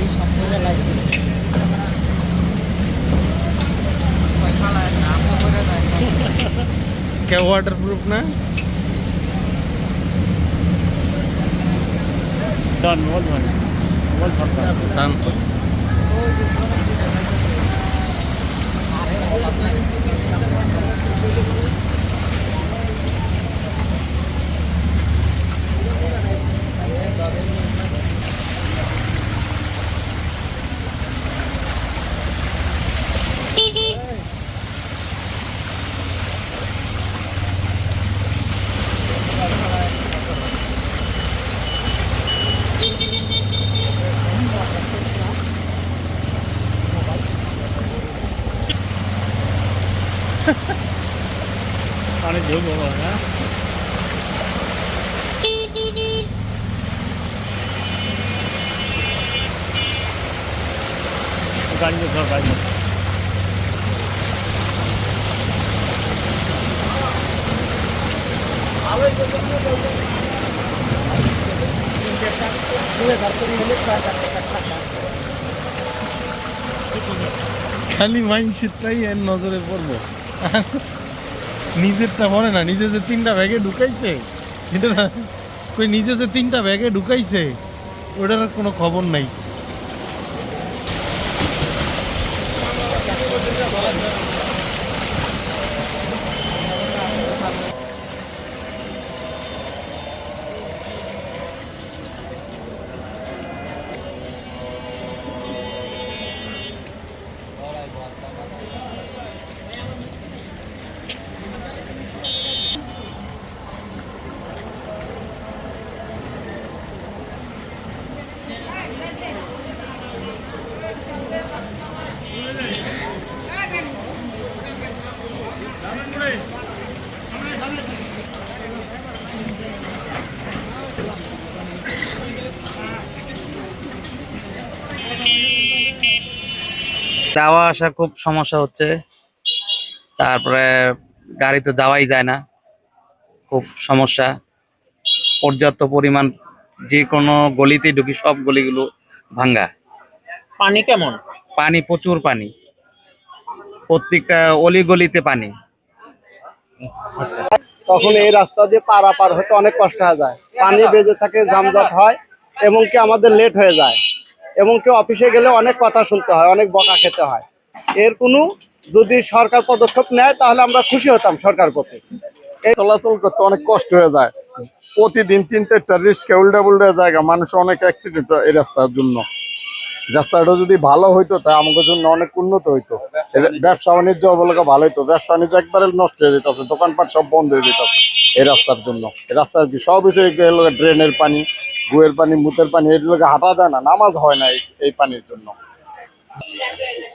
এই সম্পর্কে লাগবে কে ওয়াটার প্রুফ না ডান বল ভাই বল সরকার চান তো পানি ঢেউ বড় হ্যাঁ গাড়ি ধর গাড়ি। খালি মাইন্ডসেটটাই এর নজরে পড়ব নিজেরটা মনে না, নিজে যে তিনটা ব্যাগে ঢুকাইছে, এটা না, কই নিজে যে তিনটা ব্যাগে ঢুকাইছে, ওটার কোনো খবর নাই। যাওয়া আসা খুব সমস্যা হচ্ছে। তারপরে গাড়ি তো যাওয়াই যায় না। খুব সমস্যা। পর্যাপ্ত পরিমাণ যে কোনো গলিতে ঢুকি সব গলিগুলো ভাঙ্গা। পানি কেমন? পানি প্রচুর পানি। প্রত্যেকটা অলি গলিতে পানি। তখন এই রাস্তা দিয়ে পারাপার হতে অনেক কষ্ট হয়ে যায়। পানি বেজে থাকে জামজট হয় এবং কি আমাদের লেট হয়ে যায়। এবং কেউ অফিসে গেলে অনেক কথা শুনতে হয়, অনেক বকা খেতে হয়। এর কোনো যদি সরকার পদক্ষেপ নেয়, তাহলে আমরা খুশি হতাম সরকার প্রতি। এই চলাচল করতে অনেক কষ্ট হয়ে যায়। প্রতিদিন তিন চারটা রিস্কে উল্টা উল্টা জায়গা, মানুষ অনেক অ্যাক্সিডেন্ট এই রাস্তার জন্য। রাস্তাটা যদি ভালো হইতো তা আমাদের জন্য অনেক উন্নত হইতো। ব্যবসা বাণিজ্য বলে ভালো হইতো। ব্যবসা বাণিজ্য একবারে নষ্ট হয়ে যেতেছে, দোকানপাট সব বন্ধ হয়ে যেতেছে এই রাস্তার জন্য। রাস্তার কি সব কিছু ড্রেনের পানি গুয়ের পানি, মুতের পানি এগুলোকে হাঁটা যায় না, নামাজ হয় না এই- পানির জন্য।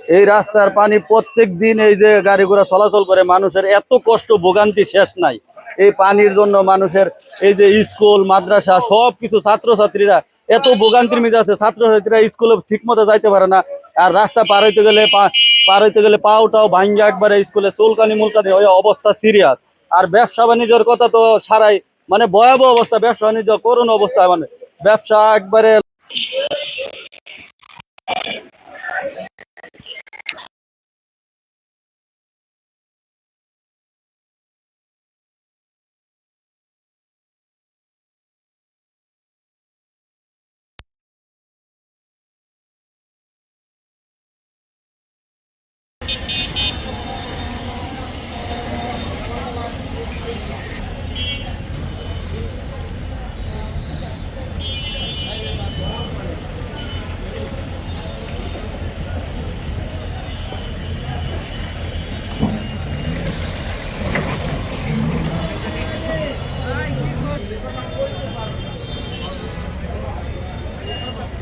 এই রাস্তার পানি প্রত্যেক দিন এই যে গাড়ি ঘোড়া চলাচল করে, মানুষের এত কষ্ট, ভোগান্তি শেষ নাই। এই পানির জন্য মানুষের এই যে স্কুল, মাদ্রাসা সব কিছু ছাত্রছাত্রীরা এত ভোগান্তির মধ্যে আছে, ছাত্রছাত্রীরা স্কুলে ঠিক মতো যাইতে পারে না। আর রাস্তা পার হইতে গেলে পার হইতে গেলে পাওটাও ভাঙ্গা একবারে স্কুলে, চুলকানি মুলকানি ওই অবস্থা সিরিয়াস। আর ব্যবসা বাণিজ্যের কথা তো ছাড়াই মানে ভয়াবহ অবস্থা, ব্যবসা বাণিজ্য করুন অবস্থা মানে ব্যবসা একবারে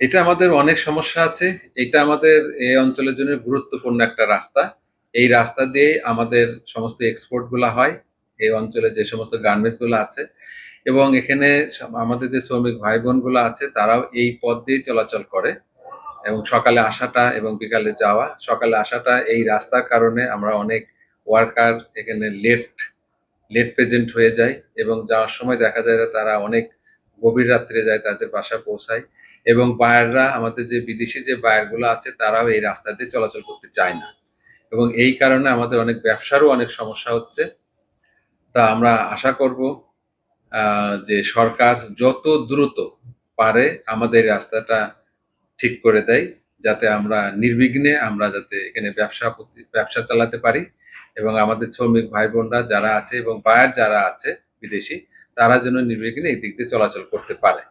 এটা আমাদের অনেক সমস্যা আছে। এটা আমাদের এই অঞ্চলের জন্য গুরুত্বপূর্ণ একটা রাস্তা। এই রাস্তা দিয়ে আমাদের সমস্ত এক্সপোর্টগুলা হয়, এই অঞ্চলে যে সমস্ত গার্মেন্টসগুলো আছে। এবং এখানে আমাদের যে শ্রমিক ভাই বোনগুলো আছে, তারাও এই পথ দিয়ে চলাচল করে। এবং সকালে আসাটা এবং বিকালে যাওয়া, সকালে আসাটা এই রাস্তার কারণে আমরা অনেক ওয়ার্কার এখানে লেট লেট প্রেজেন্ট হয়ে যায়। এবং যাওয়ার সময় দেখা যায় তারা অনেক গভীর রাত্রে যায় তাদের বাসা পৌঁছায়। এবং বায়াররা আমাদের যে বিদেশি যে বায়ারগুলো আছে, তারাও এই রাস্তা দিয়ে চলাচল করতে চায় না। এবং এই কারণে আমাদের অনেক ব্যবসারও অনেক সমস্যা হচ্ছে। তা আমরা আশা করব যে সরকার যত দ্রুত পারে আমাদের রাস্তাটা ঠিক করে দেয়, যাতে আমরা নির্বিঘ্নে আমরা যাতে এখানে ব্যবসা ব্যবসা চালাতে পারি। এবং আমাদের শ্রমিক ভাই বোনরা যারা আছে এবং বায়ার যারা আছে, বিদেশি, তারা যেন নির্বিঘ্নে এই দিক দিয়ে চলাচল করতে পারে।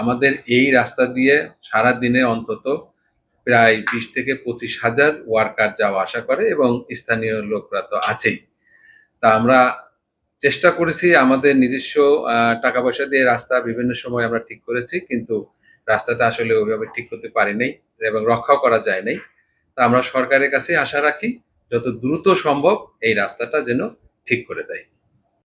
আমাদের এই রাস্তা দিয়ে সারা দিনে অন্তত প্রায় বিশ থেকে পঁচিশ হাজার ওয়ার্কার যাওয়া আসা করে এবং স্থানীয় লোকরা তো আছেই। তা আমরা চেষ্টা করেছি আমাদের নিজস্ব টাকা পয়সা দিয়ে রাস্তা বিভিন্ন সময় আমরা ঠিক করেছি, কিন্তু রাস্তাটা আসলে ওইভাবে ঠিক করতে পারি নাই এবং রক্ষাও করা যায় নাই। তা আমরা সরকারের কাছে আশা রাখি, যত দ্রুত সম্ভব এই রাস্তাটা যেন ঠিক করে দেয়।